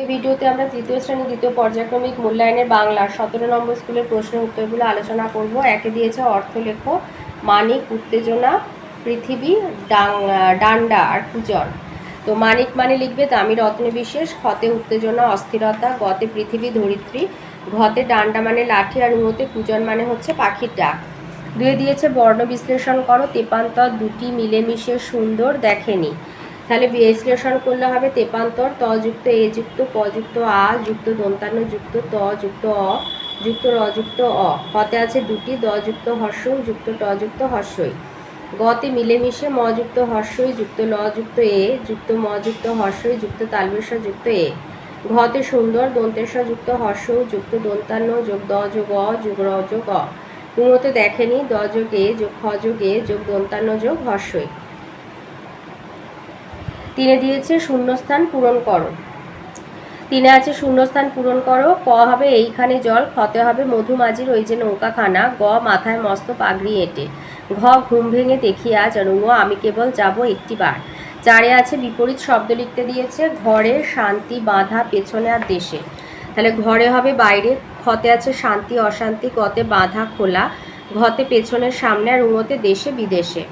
এই ভিডিওতে আমরা তৃতীয় শ্রেণি দ্বিতীয় পর্যায়ক্রমিক মূল্যায়নের বাংলার সতেরো নম্বর স্কুলের প্রশ্নের উত্তরগুলো আলোচনা করব। একে দিয়েছে অর্থলেখ, মানিক, উত্তেজনা, পৃথিবী ডান্ডা আর পূজন তো মানিক মানে লিখবে দামি রত্ন বিশেষ, ক্ষতে উত্তেজনা, অস্থিরতা, গতে পৃথিবী, ধরিত্রী। ঘতে ডান্ডা মানে লাঠি আর উঁতে পূজন মানে হচ্ছে পাখির ডাক। দুয়ে দিয়েছে বর্ণ বিশ্লেষণ করো, তেপান্তর দুটি মিলেমিশে সুন্দর দেখেনি। তাহলে বিশ্লেষণ করলে হবে তেপান্তর, ত যুক্ত এ যুক্ত প যুক্ত আ, যুক্ত দন্তান্ন, যুক্ত ত, যুক্ত অ, যুক্ত র, যুক্ত অ। হতে আছে দুটি, দ যুক্ত হর্ষ যুক্ত ট যুক্ত হর্ষই। গতে মিলেমিশে ম যুক্ত হর্ষই, যুক্ত ল যুক্ত এ, যুক্ত ম যুক্ত হর্ষই, যুক্ত তালবেশ যুক্ত এ। ঘতে সুন্দর দন্তেশ যুক্ত হর্ষ যুক্ত দন্তান্ন, যোগ দ যোগ অ, যোগ র যোগ অ। উমতে দেখেনি দ যোগ এ, যোগ খ যোগ এ, যোগ দন্তান্ন যোগ হর্ষই। তিনে দিয়েছে শূন্যস্থান পূরণ করো। তিনে আছে শূন্যস্থান পূরণ করো, ক হবে এইখানে জল, খতে হবে মধু মধুমাঝির ওই যে নৌকাখানা, গ মাথায় মস্ত পাগড়ি এঁটে। ঘ ঘুম ভেঙে দেখি আজ আর ঙ আমি কেবল যাব একটি বার। চারে আছে বিপরীত শব্দ লিখতে দিয়েছে, ঘরে শান্তি, বাঁধা, পেছনে আর দেশে। তাহলে ঘরে হবে বাইরে, খতে আছে শান্তি, অশান্তি, গতে বাঁধা, খোলা, ঘতে পেছনের সামনে আর উঙোতে দেশে, বিদেশে।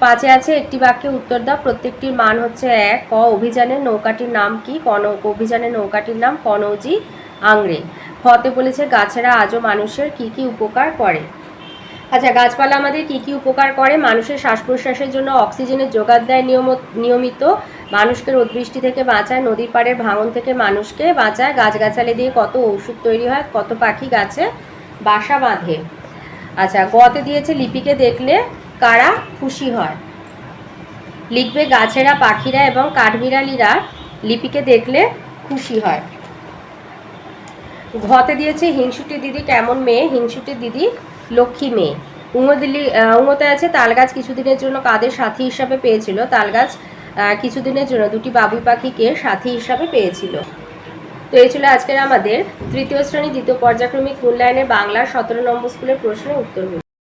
পাঁচে আছে, একটি বাক্যে উত্তর দাও। প্রত্যেকটির মান হচ্ছে এক। ক, অভিযানের নৌকাটির নাম কি? কন অভিযানের নৌকাটির নাম কনৌজি আংরে ফতে বলেছে, গাছেরা আজও মানুষের কি কি উপকার করে? আচ্ছা গাছপালা আমাদের কি কি উপকার করে? মানুষের শ্বাস প্রশ্বাসের জন্য অক্সিজেনের যোগান দেয় নিয়ম- নিয়মিত। মানুষকে রোদবৃষ্টি থেকে বাঁচায়, নদীর পাড়ের ভাঙন থেকে মানুষকে বাঁচায়। গাছগাছালি দিয়ে কত ওষুধ তৈরি হয়, কত পাখি গাছে বাসা বাঁধে। আচ্ছা গতে দিয়েছে লিপিকে দেখলে কারা খুশি হয়। লিখবে গাছেরা, পাখিরা এবং কাঠবিড়ালিরা লিপিকে দেখলে খুশি হয়। ঘতে দিয়েছে, হিংসুটি দিদি কেমন মেয়ে? হিংসুটি দিদি লক্ষ্মী মেয়ে। উঙদিল্লি উঙতে আছে, তালগাছ কিছুদিনের জন্য কাদের সাথী হিসাবে পেয়েছিল? তালগাছ কিছুদিনের জন্য দুটি বাবুই পাখিকে সাথী হিসাবে পেয়েছিল। তো এই ছিল আজকের আমাদের তৃতীয় শ্রেণি দ্বিতীয় পর্যায়ক্রমিক মূল্যায়নের বাংলার সতেরো নম্বর স্কুলের প্রশ্নের উত্তরগুলো